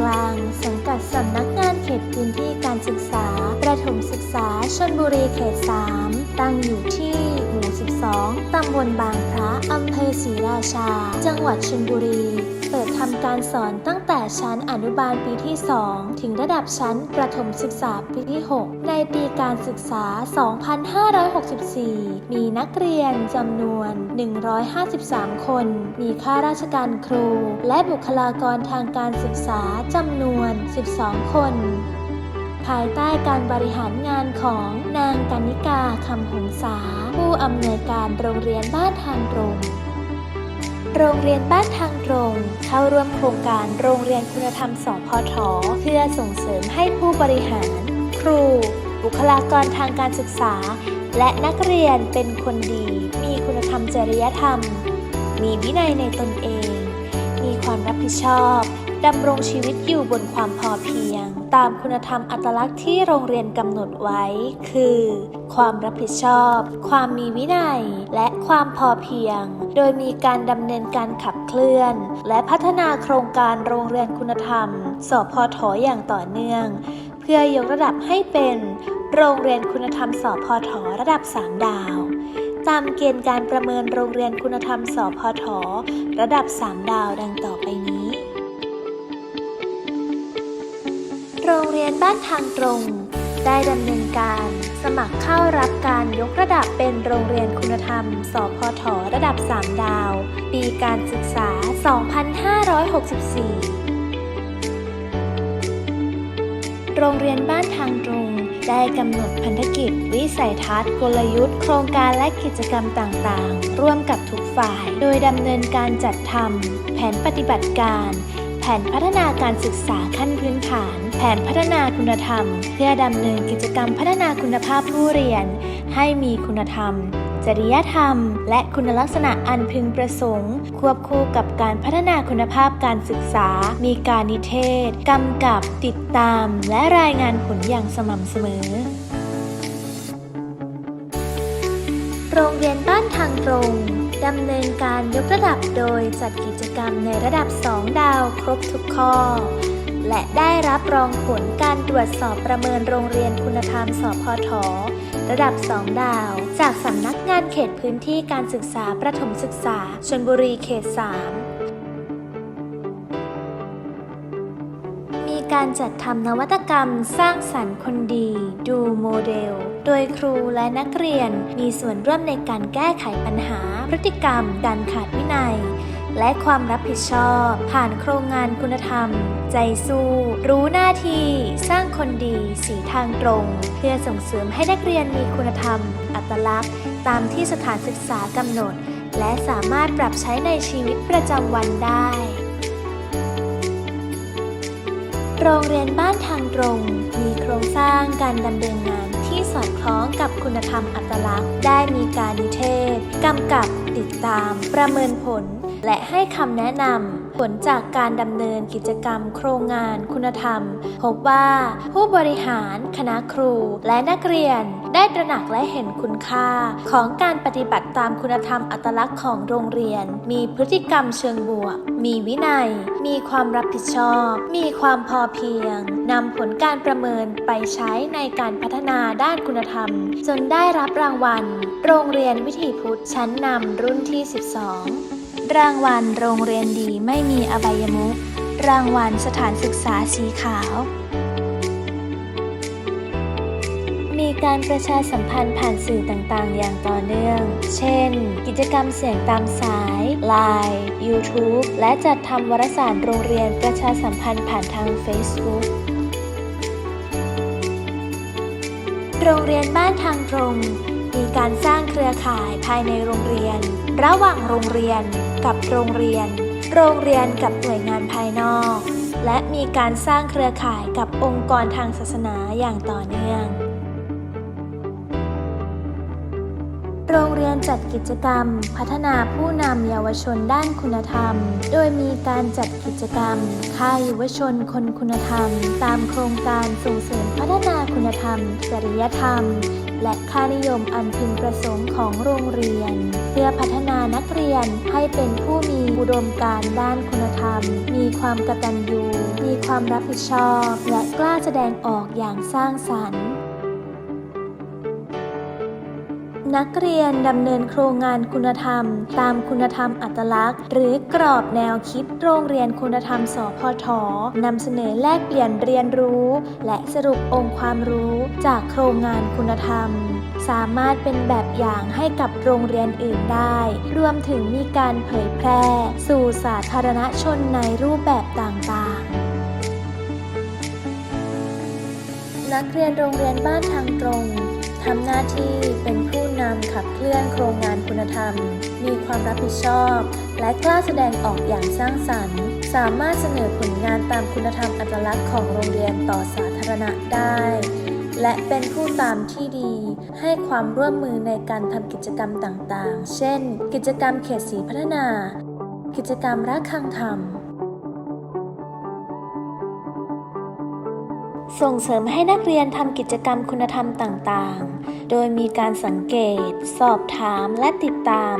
กลาง สังกัดสำนักงานเขตพื้นที่การศึกษา ประถมศึกษาชนบุรีเขต 3 ตั้งอยู่ที่หมู่ 12 ตำบลบางพระอำเภอศรีราชา จังหวัดชลบุรี เปิด ทำการสอนตั้งแต่ชั้นอนุบาลปีที่ 2 ถึงระดับชั้นประถมศึกษาปีที่ 6 ในปีการศึกษา 2564 มีนักเรียนจำนวน 153 คน มีข้าราชการครู และบุคลากรทางการศึกษาจำนวน 12 คนภายใต้การบริหารงานของนางกนิกาคำหงษา ผู้อำนวยการโรงเรียนบ้านทางตรง โรงเรียนบ้านทางตรง เข้าร่วมโครงการโรงเรียนคุณธรรมสพทเพื่อส่งเสริมให้ผู้บริหาร ครู บุคลากรทางการศึกษา และนักเรียนเป็นคนดี มีคุณธรรมจริยธรรม มีวินัยในตนเอง มีความรับผิดชอบดำรงชีวิตอยู่บนความพอเพียง ตามคุณธรรมอัตลักษณ์ที่โรงเรียนกำหนดไว้ คือ ความรับผิดชอบ ความมีวินัย และความพอเพียง โดยมีการดำเนินการขับเคลื่อน และพัฒนาโครงการโรงเรียนคุณธรรม สพทออย่างต่อเนื่อง เพื่อยกระดับให้เป็นโรงเรียนคุณธรรมสพทระดับ 3 ดาว ตามเกณฑ์การประเมินโรงเรียนคุณธรรมสพทระดับ 3 ดาวดังต่อไปนี้ โรงเรียนบ้านทางตรง ได้ดำเนินการ สมัครเข้ารับการยกระดับเป็นโรงเรียนคุณธรรม สพทระดับ 3 ดาว ปีการศึกษา 2564 โรงเรียนบ้านทางตรงได้กำหนดพันธกิจ วิสัยทัศน์กลยุทธ์ โครงการและกิจกรรมต่างๆ ร่วมกับทุกฝ่าย โดยดำเนินการจัดทำแผนปฏิบัติการ แผนพัฒนาการศึกษาขั้นพื้นฐาน ผนพัฒนาคุณธรรม เพื่อดำเนินกิจกรรมพัฒนาคุณภาพผู้เรียน ให้มีคุณธรรม จริยธรรม และคุณลักษณะอันพึงประสงค์ ควบคู่กับการพัฒนาคุณภาพการศึกษา มีการนิเทศ กำกับ ติดตาม และรายงานผลอย่างสม่ำเสมอโรงเรียนบ้านทางตรง ดำเนินการยกระดับโดยจัดกิจกรรมในระดับ 2 ดาวครบทุกข้อ และได้รับรองผลการตรวจสอบประเมินโรงเรียนคุณธรรมสพทระดับ 2 ดาว จากสำนักงานเขตพื้นที่การศึกษาประถมศึกษาชนบุรีเขต 3 มีการจัดทำนวัตกรรมสร้างสรรค์คนดี ดูโมเดล โดยครูและนักเรียนมีส่วนร่วมในการแก้ไขปัญหา พฤติกรรม การขาดวินัย และความรับผิดชอบ ผ่านโครงงานคุณธรรม ใจสู้ รู้หน้าที่สร้างคนดีสีทางตรง เพื่อส่งเสริมให้นักเรียนมีคุณธรรม อัตลักษณ์ ตามที่สถานศึกษากำหนด และสามารถปรับใช้ในชีวิตประจำวันได้ โรงเรียนบ้านทางตรง มีโครงสร้างการดำเนินงานที่สอดคล้องกับคุณธรรมอัตลักษณ์ ได้มีการนิเทศ กำกับติดตาม ประเมินผล และให้คำแนะนำผลจากการดำเนินกิจกรรมโครงงานคุณธรรม พบว่าผู้บริหารคณะครูและนักเรียนได้ตระหนักและเห็นคุณค่า ของการปฏิบัติตามคุณธรรมอัตลักษณ์ของโรงเรียน มีพฤติกรรมเชิงบวก มีวินัย มีความรับผิดชอบ มีความพอเพียงนำผลการประเมินไปใช้ในการพัฒนาด้านคุณธรรม จนได้รับรางวัล โรงเรียนวิถีพุทธชั้นนำรุ่นที่ 12 รางวัลโรงเรียนดีไม่มีอบายมุขรางวัลสถานศึกษาสีขาว มีการประชาสัมพันธ์ผ่านสื่อต่างๆ อย่างต่อเนื่อง เช่น กิจกรรมเสียงตามสาย Line YouTube และจัดทำวารสารโรงเรียนประชาสัมพันธ์ผ่านทาง Facebook โรงเรียนบ้านทางตรง มีการสร้างเครือข่ายภายในโรงเรียน ระหว่างโรงเรียนกับโรงเรียน โรงเรียนกับหน่วยงานภายนอก และมีการสร้างเครือข่ายกับองค์กรทางศาสนาอย่างต่อเนื่อง โรงเรียนจัดกิจกรรม พัฒนาผู้นำเยาวชนด้านคุณธรรม โดยมีการจัดกิจกรรม ค่ายเยาวชนคนคุณธรรม ตามโครงการส่งเสริมพัฒนาคุณธรรม จริยธรรม และค่านิยมอันพึงประสงค์ของโรงเรียน เพื่อพัฒนานักเรียนให้เป็นผู้มีอุดมการด้านคุณธรรม มีความกตัญญูมีความรับผิดชอบ และกล้าแสดงออกอย่างสร้างสรรค์ นักเรียนดำเนินโครงงานคุณธรรม ตามคุณธรรมอัตลักษณ์ หรือกรอบแนวคิดโรงเรียนคุณธรรมสพทนำเสนอแลกเปลี่ยนเรียนรู้ และสรุปองค์ความรู้จากโครงงานคุณธรรม สามารถเป็นแบบอย่างให้กับโรงเรียนอื่นได้ รวมถึงมีการเผยแพร่ สู่สาธารณชนในรูปแบบต่างๆนักเรียนโรงเรียนบ้านทางตรง ทำหน้าที่เป็นผู้ำขับเคลื่อนโครงงานคุณธรรม มีความรับผิดชอบ และกล้าแสดงออกอย่างสร้างสรรค์ สามารถเสนอผลงานตามคุณธรรมอัตลักษณ์ของโรงเรียนต่อสาธารณะได้ และเป็นผู้ตามที่ดี ให้ความร่วมมือในการทำกิจกรรมต่างๆ เช่น กิจกรรมเขตสีพัฒนา กิจกรรมรักคังธรรม ส่งเสริมให้นักเรียนทำกิจกรรมคุณธรรมต่างๆ โดยมีการสังเกต สอบถามและติดตาม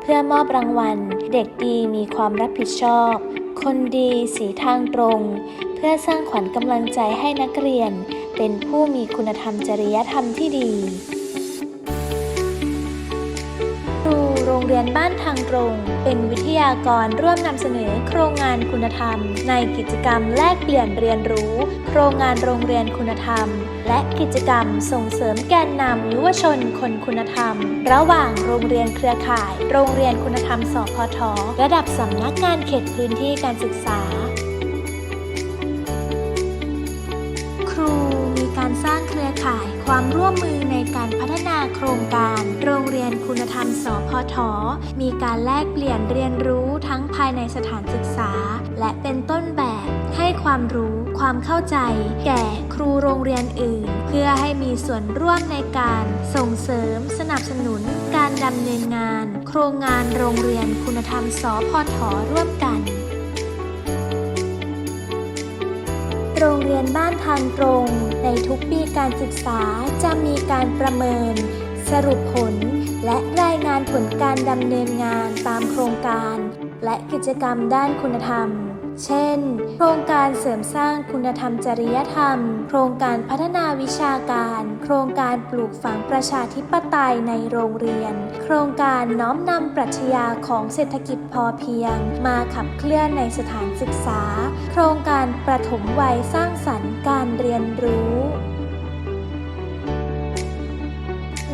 เพื่อมอบรางวัล เด็กดีมีความรับผิดชอบ คนดีสีทางตรง เพื่อสร้างขวัญกำลังใจให้นักเรียน เป็นผู้มีคุณธรรมจริยธรรมที่ดี เรียนบ้านทางตรง เป็นวิทยากรร่วมนำเสนอโครงงานคุณธรรม ในกิจกรรมแลกเปลี่ยนเรียนรู้ โครงงานโรงเรียนคุณธรรม และกิจกรรมส่งเสริมแกนนำยุวชนคนคุณธรรม ระหว่างโรงเรียนเครือข่าย โรงเรียนคุณธรรมสพทระดับสำนักงานเขตพื้นที่การศึกษา ครูมีการสร้างเครือข่าย ความร่วมมือในการพัฒนาโครงการ โรงเรียนคุณธรรม สพท มีการแลกเปลี่ยนเรียนรู้ทั้งภายในสถานศึกษา และเป็นต้นแบบให้ความรู้ความเข้าใจ แก่ครูโรงเรียนอื่น เพื่อให้มีส่วนร่วมในการส่งเสริมสนับสนุน การดำเนินงาน โครงงานโรงเรียนคุณธรรม สพท ร่วมกัน โรงเรียนบ้านทางตรง ในทุกปีการศึกษาจะมีการประเมิน สรุปผล และรายงานผลการดำเนินงานตามโครงการ และกิจกรรมด้านคุณธรรม เช่น โครงการเสริมสร้างคุณธรรมจริยธรรม โครงการพัฒนาวิชาการ โครงการปลูกฝังประชาธิปไตยในโรงเรียน โครงการน้อมนำปรัชญาของเศรษฐกิจพอเพียง มาขับเคลื่อนในสถานศึกษา โครงการประถมวัยสร้างสรรค์การเรียนรู้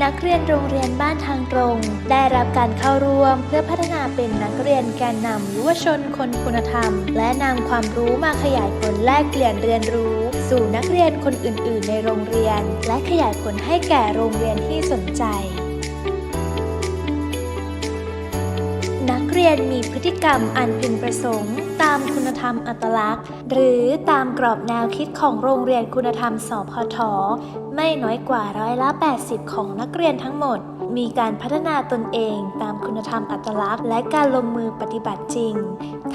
นักเรียนโรงเรียนบ้านทางตรง ได้รับการเข้าร่วม เพื่อพัฒนาเป็นนักเรียนแกนนำยุวชนคนคุณธรรม และนำความรู้มาขยายผลแลกเปลี่ยนเรียนรู้ สู่นักเรียนคนอื่น ๆ ในโรงเรียน และขยายผลให้แก่โรงเรียนที่สนใจนักเรียนมีพฤติกรรมอันพึงประสงค์ามคุณธรรมอัตลักษณ์ หรือตามกรอบแนวคิดของโรงเรียนคุณธรรมสพท ไม่น้อยกว่าร้อยละ 80 ของนักเรียนทั้งหมด มีการพัฒนาตนเองตามคุณธรรมอัตลักษณ์ และการลงมือปฏิบัติจริง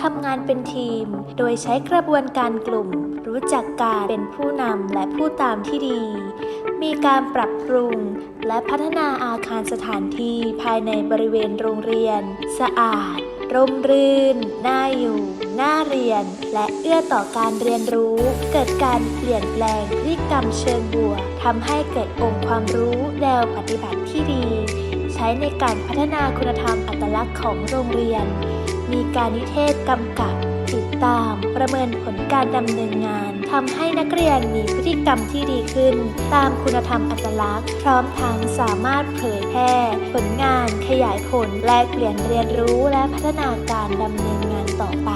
ทำงานเป็นทีม โดยใช้กระบวนการกลุ่ม รู้จักการเป็นผู้นำและผู้ตามที่ดี มีการปรับปรุงและพัฒนาอาคารสถานที่ภายในบริเวณโรงเรียน สะอาด ร่มรื่น น่าอยู่ น่าเรียน และเอื้อต่อการเรียนรู้ เกิดการเปลี่ยนแปลงพฤติกรรมเชิงบวกทำให้เกิดองค์ความรู้แนวปฏิบัติที่ดี ใช้ในการพัฒนาคุณธรรมอัตลักษณ์ของโรงเรียน มีการนิเทศกำกับติดตามประเมินผลการดำเนินงานทำให้นักเรียนมีพฤติกรรมที่ดีขึ้น ตามคุณธรรมอัตลักษณ์ พร้อมทั้งสามารถเผยแพร่ ผลงานขยายผลแลกเปลี่ยนเรียนรู้และพัฒนาการดำเนินงานต่อไป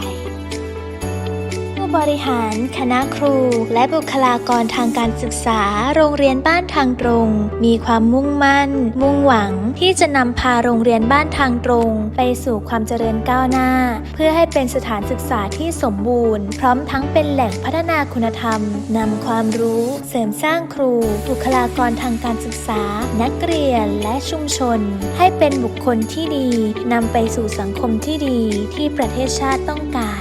บริหาร คณะครู และบุคลากรทางการศึกษา โรงเรียนบ้านทางตรง มีความมุ่งมั่น มุ่งหวังที่จะนำพาโรงเรียนบ้านทางตรง ไปสู่ความเจริญก้าวหน้า เพื่อให้เป็นสถานศึกษาที่สมบูรณ์ พร้อมทั้งเป็นแหล่งพัฒนาคุณธรรมนำความรู้ เสริมสร้างครู บุคลากรทางการศึกษา นักเรียนและชุมชน ให้เป็นบุคคลที่ดีนำไปสู่สังคมที่ดีที่ประเทศชาติต้องการ